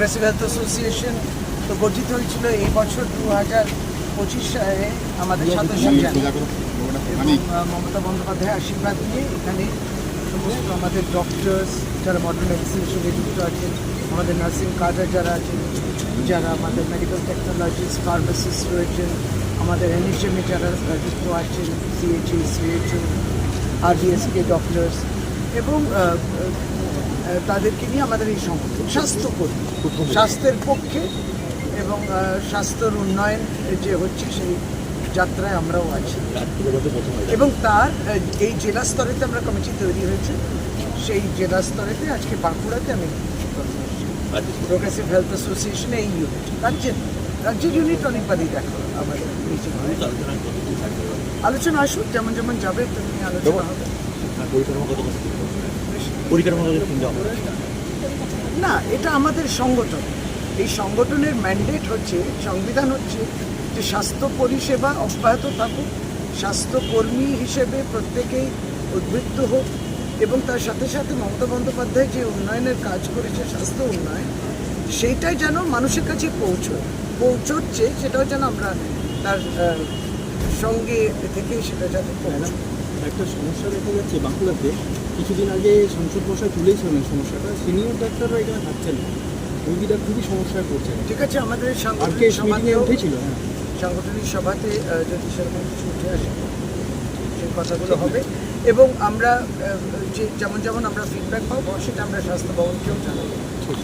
Progressive health association তো গঠিত হয়েছিল এই বছর দু হাজার পঁচিশ সালে আমাদের সদস্য মমতা বন্দ্যোপাধ্যায় আশীর্বাদ নিয়ে এখানে সমস্ত আমাদের ডক্টরস যারা মডার্ন মেডিসিনের সঙ্গে যুক্ত আছেন আমাদের নার্সিং কার্ডার যারা আছেন যারা আমাদের মেডিকেল টেকনোলজিস্ট ফার্মাসিস্ট রয়েছেন আমাদের এনএচএমে যারা যুক্ত আছেন সিএইচএ সিএইচও আরবিএসকে ডক্টরস এবং তাদেরকে নিয়ে আমাদের এই সংগঠন স্বাস্থ্যকর্মী স্বাস্থ্যের পক্ষে এবং স্বাস্থ্যর উন্নয়ন যে হচ্ছে সেই যাত্রায় আমরাও আছি। এবং তার এই জেলা স্তরেতে আমরা কমিটি তৈরি হয়েছে। সেই জেলা স্তরেতে আজকে বাঁকুড়াতে আমি প্রোগ্রেসিভ হেলথ অ্যাসোসিয়েশনে এই ইউনিট রাজ্যের রাজ্যের ইউনিট অনেকবারই দেখো আমাদের আলোচনা আসুক যেমন যেমন যাবে তেমনি আলোচনা হবে। চিন্তা না এটা আমাদের সংগঠন। এই সংগঠনের ম্যান্ডেট হচ্ছে সংবিধান হচ্ছে যে স্বাস্থ্য পরিষেবা অব্যাহত থাকুক স্বাস্থ্যকর্মী হিসেবে প্রত্যেকেই উদ্বৃত্ত হোক এবং তার সাথে সাথে মমতা বন্দ্যোপাধ্যায় যে উন্নয়নের কাজ করেছে স্বাস্থ্য উন্নয়ন সেইটাই যেন মানুষের কাছে পৌঁছয়। পৌঁছচ্ছে সেটাও যেন আমরা তার সঙ্গে থেকে সেটা যাতে পৌঁছয়। একটা সমস্যা দেখা যাচ্ছে বাঁকুড়াতে কিছুদিন আগে সংসদ মশাই তুলেছিলেন সমস্যাটা সিনিয়র ডাক্তাররা এখানে থাকছেন রোগীরা খুবই সমস্যায় পড়ছে ঠিক আছে আমাদের সাংগঠনিক মিটিংয়ে উঠেছিল হ্যাঁ। সাংগঠনিক সভাতে যদি সেরকম কিছু উঠে আসে সেই কথাগুলো হবে। এবং আমরা যে যেমন যেমন আমরা ফিডব্যাক পাবো সেটা আমরা স্বাস্থ্য ভবনকেও জানাব। ঠিক।